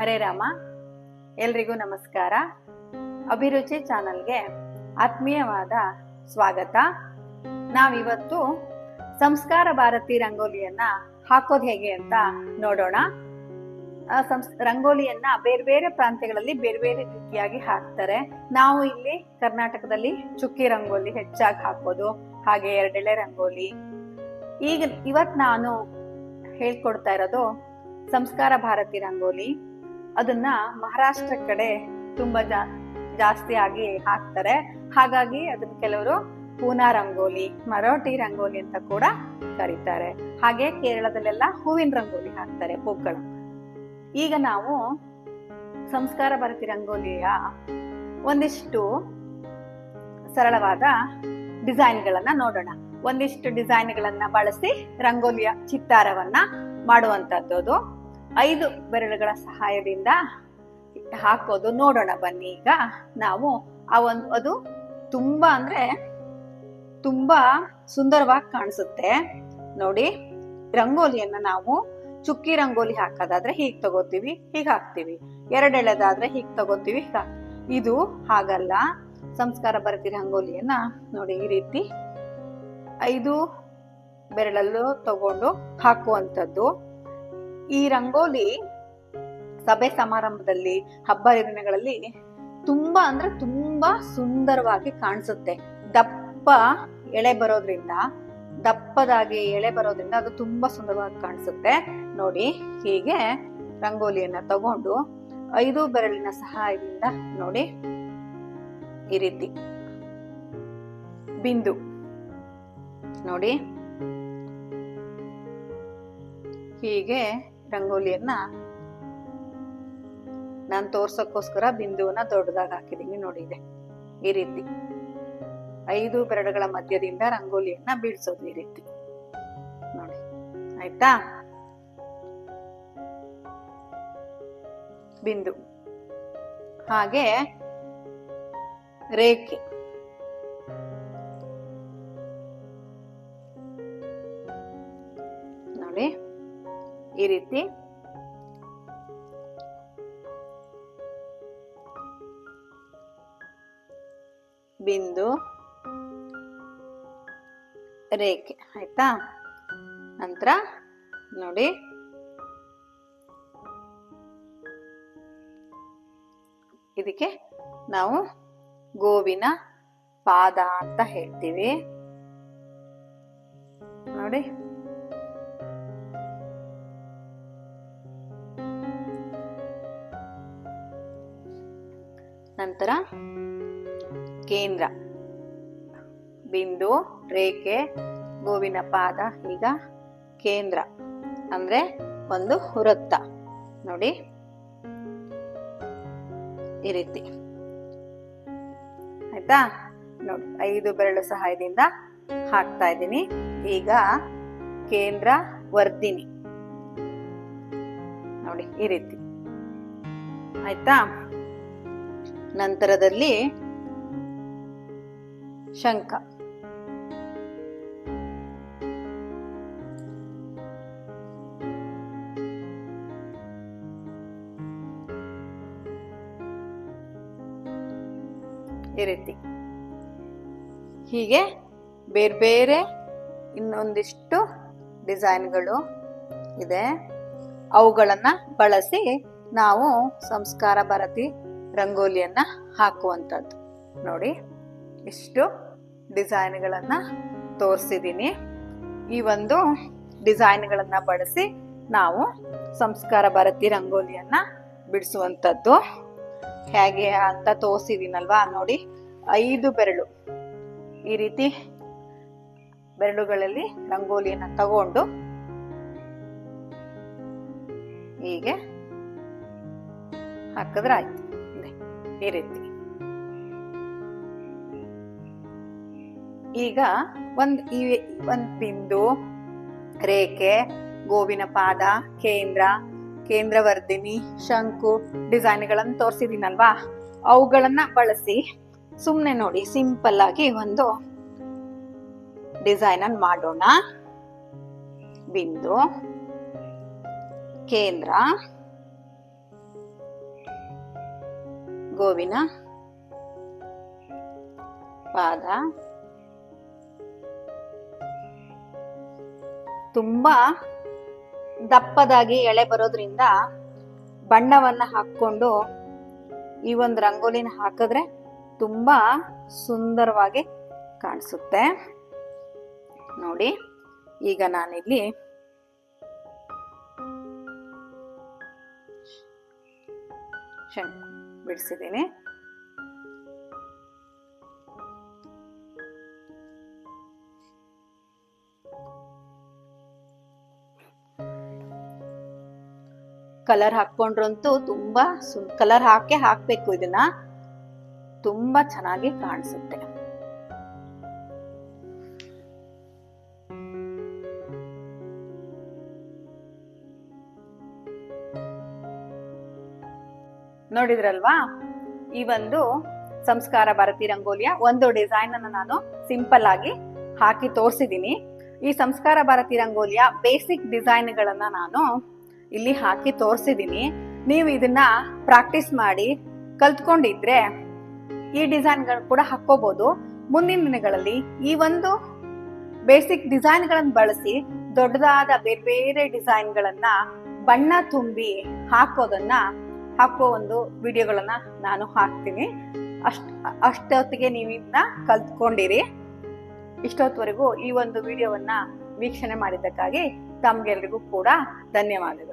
ಹರೇ ರಾಮ. ಎಲ್ರಿಗೂ ನಮಸ್ಕಾರ. ಅಭಿರುಚಿ ಚಾನಲ್ಗೆ ಆತ್ಮೀಯವಾದ ಸ್ವಾಗತ. ನಾವಿವತ್ತು ಸಂಸ್ಕಾರ ಭಾರತಿ ರಂಗೋಲಿಯನ್ನ ಹಾಕೋದು ಹೇಗೆ ಅಂತ ನೋಡೋಣ. ಸಂಸ್, ರಂಗೋಲಿಯನ್ನ ಬೇರೆ ಬೇರೆ ಪ್ರಾಂತ್ಯಗಳಲ್ಲಿ ಬೇರೆ ಬೇರೆ ರೀತಿಯಾಗಿ ಹಾಕ್ತಾರೆ. ನಾವು ಇಲ್ಲಿ ಕರ್ನಾಟಕದಲ್ಲಿ ಚುಕ್ಕಿ ರಂಗೋಲಿ ಹೆಚ್ಚಾಗಿ ಹಾಕೋದು, ಹಾಗೆ ಎರಡೆಳೆ ರಂಗೋಲಿ. ಈಗ ಇವತ್ ನಾನು ಹೇಳ್ಕೊಡ್ತಾ ಇರೋದು ಸಂಸ್ಕಾರ ಭಾರತಿ ರಂಗೋಲಿ. ಅದನ್ನ ಮಹಾರಾಷ್ಟ್ರ ಕಡೆ ತುಂಬಾ ಜಾ, ಜಾಸ್ತಿ ಆಗಿ ಹಾಕ್ತಾರೆ. ಹಾಗಾಗಿ ಅದನ್ನ ಕೆಲವರು ಪೂನಾ ರಂಗೋಲಿ, ಮರಾಠಿ ರಂಗೋಲಿ ಅಂತ ಕೂಡ ಕರೀತಾರೆ. ಹಾಗೆ ಕೇರಳದಲ್ಲೆಲ್ಲ ಹೂವಿನ ರಂಗೋಲಿ ಹಾಕ್ತಾರೆ ಪೂಕ್ಕಳು ಈಗ ನಾವು ಸಂಸ್ಕಾರ ಭಾರತಿ ರಂಗೋಲಿಯ ಒಂದಿಷ್ಟು ಸರಳವಾದ ಡಿಸೈನ್ಗಳನ್ನ ನೋಡೋಣ. ಒಂದಿಷ್ಟು ಡಿಸೈನ್ಗಳನ್ನ ಬಳಸಿ ರಂಗೋಲಿಯ ಚಿತ್ತಾರವನ್ನ ಮಾಡುವಂತದ್ದು. ಐದು ಬೆರಳುಗಳ ಸಹಾಯದಿಂದ ಹಾಕೋದು. ನೋಡೋಣ ಬನ್ನಿ ಈಗ. ನಾವು ಆ ಒಂದು, ಅದು ತುಂಬಾ ಅಂದ್ರೆ ತುಂಬಾ ಸುಂದರವಾಗಿ ಕಾಣಿಸುತ್ತೆ. ನೋಡಿ, ರಂಗೋಲಿಯನ್ನ ನಾವು ಚುಕ್ಕಿ ರಂಗೋಲಿ ಹಾಕೋದಾದ್ರೆ ಹೀಗ್ ತಗೋತೀವಿ, ಹೀಗ್ ಹಾಕ್ತಿವಿ. ಎರಡೆಳೆದಾದ್ರೆ ಹೀಗ್ ತಗೋತೀವಿ, ಹೀಗ ಇದು ಹಾಗಲ್ಲ. ಸಂಸ್ಕಾರ ಭರತಿ ರಂಗೋಲಿಯನ್ನ ನೋಡಿ ಈ ರೀತಿ. ಐದು ಬೆರಳಲ್ಲೂ ತಗೊಂಡು ಹಾಕುವಂಥದ್ದು. ಈ ರಂಗೋಲಿ ಸಭೆ ಸಮಾರಂಭದಲ್ಲಿ, ಹಬ್ಬ ಹರಿದಿನಗಳಲ್ಲಿ ತುಂಬಾ ಅಂದ್ರೆ ತುಂಬಾ ಸುಂದರವಾಗಿ ಕಾಣಿಸುತ್ತೆ. ದಪ್ಪ ಎಳೆ ಬರೋದ್ರಿಂದ, ದಪ್ಪದಾಗಿ ಎಳೆ ಬರೋದ್ರಿಂದ ಅದು ತುಂಬಾ ಸುಂದರವಾಗಿ ಕಾಣಿಸುತ್ತೆ. ನೋಡಿ, ಹೀಗೆ ರಂಗೋಲಿಯನ್ನ ತಗೊಂಡು ಐದು ಬೆರಳಿನ ಸಹಾಯದಿಂದ ನೋಡಿ, ಈ ರೀತಿ ಬಿಂದು ನೋಡಿ, ಹೀಗೆ ರಂಗೋಲಿಯನ್ನ ನಾನು ತೋರ್ಸಕ್ಕೋಸ್ಕರ ಬಿಂದುವನ್ನ ದೊಡ್ಡದಾಗಿ ಹಾಕಿದೀನಿ ನೋಡಿ ಇದೆ. ಈ ರೀತಿ. ಐದು ಬೆರಳುಗಳ ಮಧ್ಯದಿಂದ ರಂಗೋಲಿಯನ್ನ ಬೀಳ್ಸೋದು ಈ ರೀತಿ. ನೋಡಿ. ಆಯ್ತಾ? ಬಿಂದು. ಹಾಗೆ ರೇಖೆ. ಈ ರೀತಿ. ಬಿಂದು ರೇಖೆ ಆಯ್ತಾ? ನಂತರ ನೋಡಿ. ಇದಕ್ಕೆ ನಾವು ಗೋವಿನ ಪಾದ ಅಂತ ಹೇಳ್ತೀವಿ. ನೋಡಿ. ನಂತರ ಕೇಂದ್ರ. ಬಿಂದು, ರೇಖೆ, ಗೋವಿನ ಪಾದ, ಈಗ ಕೇಂದ್ರ. ಅಂದ್ರೆ ಒಂದು ವೃತ್ತ. ನೋಡಿ. ಈ ರೀತಿ. ಆಯ್ತಾ? ನೋಡಿ, ಐದು ಬೆರಳು ಸಹಾಯದಿಂದ ಹಾಕ್ತಾ ಇದ್ದೀನಿ. ಈಗ ಕೇಂದ್ರ, ವರ್ಧಿನಿ. ನೋಡಿ, ಈ ರೀತಿ. ಆಯ್ತಾ? ನಂತರದಲ್ಲಿ ಶಂಖ. ಈ ರೀತಿ. ಹೀಗೆ ಬೇರೆ ಬೇರೆ ಇನ್ನೊಂದಿಷ್ಟು ಡಿಸೈನ್ಗಳು ಇದೆ. ಅವುಗಳನ್ನು ಬಳಸಿ ನಾವು ಸಂಸ್ಕಾರ ಭಾರತಿ ರಂಗೋಲಿಯನ್ನ ಹಾಕುವಂಥದ್ದು. ನೋಡಿ, ಇಷ್ಟು ಡಿಸೈನ್ಗಳನ್ನು ತೋರಿಸಿದ್ದೀನಿ. ಈ ಒಂದು ಡಿಸೈನ್ಗಳನ್ನು ಬಳಸಿ ನಾವು ಸಂಸ್ಕಾರ ಭಾರತಿ ರಂಗೋಲಿಯನ್ನ ಬಿಡಿಸುವಂಥದ್ದು. ಹೇಗೆ ಅಂತ ತೋರಿಸಿದ್ದೀನಲ್ವಾ? ನೋಡಿ, ಐದು ಬೆರಳು. ಈ ರೀತಿ ಬೆರಳುಗಳಲ್ಲಿ ರಂಗೋಲಿಯನ್ನ ತಗೊಂಡು ಹೀಗೆ ಹಾಕಿದ್ರೆ ಆಯ್ತು. ಈ ರೀತಿ. ಈಗ ಒಂದ್ ಈ ಒಂದ್ ಬಿಂದು, ರೇಖೆ, ಗೋವಿನ ಪಾದ, ಕೇಂದ್ರ, ಕೇಂದ್ರವರ್ಧಿನಿ, ಶಂಕು, ಡಿಸೈನ್ಗಳನ್ನು ತೋರಿಸಿದೀನಲ್ವಾ? ಅವುಗಳನ್ನ ಬಳಸಿ ಸುಮ್ಮನೆ ನೋಡಿ, ಸಿಂಪಲ್ ಆಗಿ ಒಂದು ಡಿಸೈನ್ ಅನ್ನು ಮಾಡೋಣ. ಬಿಂದು, ಕೇಂದ್ರ ಗೋವಿನ. ಪಾದ. ತುಂಬಾ ದಪ್ಪದಾಗಿ ಎಳೆ ಬರೋದ್ರಿಂದ ಬಣ್ಣವನ್ನ ಹಾಕೊಂಡು ಈ ಒಂದು ರಂಗೋಲಿನ ಹಾಕಿದ್ರೆ ತುಂಬಾ ಸುಂದರವಾಗಿ ಕಾಣಿಸುತ್ತೆ. ನೋಡಿ, ಈಗ ನಾನಿಲ್ಲಿ ಶಂಕು ಬಿಡಿಸಿದ್ದೀನಿ. ಕಲರ್ ಹಾಕೊಂಡ್ರಂತೂ ತುಂಬಾ ಕಲರ್ ಹಾಕೇ ಹಾಕ್ಬೇಕು ಇದನ್ನ. ತುಂಬಾ ಚೆನ್ನಾಗಿ ಕಾಣಿಸುತ್ತೆ. ನೋಡಿದ್ರಲ್ವಾ? ಈ ಒಂದು ಸಂಸ್ಕಾರ ಭಾರತಿ ರಂಗೋಲಿಯ ಒಂದು ಡಿಸೈನ್ ಅನ್ನು ನಾನು ಸಿಂಪಲ್ ಆಗಿ ಹಾಕಿ ತೋರಿಸಿದ್ದೀನಿ ಈ ಸಂಸ್ಕಾರ ಭಾರತಿ ರಂಗೋಲಿಯ ಬೇಸಿಕ್ ಡಿಸೈನ್ ಗಳನ್ನ ನಾನು ಇಲ್ಲಿ ಹಾಕಿ ತೋರಿಸಿದ್ದೀನಿ ನೀವು ಇದನ್ನ ಪ್ರಾಕ್ಟೀಸ್ ಮಾಡಿ ಕಲ್ತ್ಕೊಂಡಿದ್ರೆ ಈ ಡಿಸೈನ್ಗಳು ಕೂಡ ಹಾಕೋಬಹುದು ಮುಂದಿನ ದಿನಗಳಲ್ಲಿ ಈ ಒಂದು ಬೇಸಿಕ್ ಡಿಸೈನ್ಗಳನ್ನು ಬಳಸಿ ದೊಡ್ಡದಾದ ಬೇರೆ ಬೇರೆ ಡಿಸೈನ್ಗಳನ್ನ ಬಣ್ಣ ತುಂಬಿ ಹಾಕೋದನ್ನ ಹಾಕೋ ಒಂದು ವಿಡಿಯೋಗಳನ್ನು ನಾನು ಹಾಕ್ತೀನಿ. ಅಷ್ಟು, ಅಷ್ಟೊತ್ತಿಗೆ ನೀವು ಇದನ್ನ ಕಲ್ತ್ಕೊಂಡಿರಿ. ಇಷ್ಟೊತ್ತವರೆಗೂ ಈ ಒಂದು ವಿಡಿಯೋವನ್ನ ವೀಕ್ಷಣೆ ಮಾಡಿದ್ದಕ್ಕಾಗಿ ತಮಗೆಲ್ರಿಗೂ ಕೂಡ ಧನ್ಯವಾದಗಳು.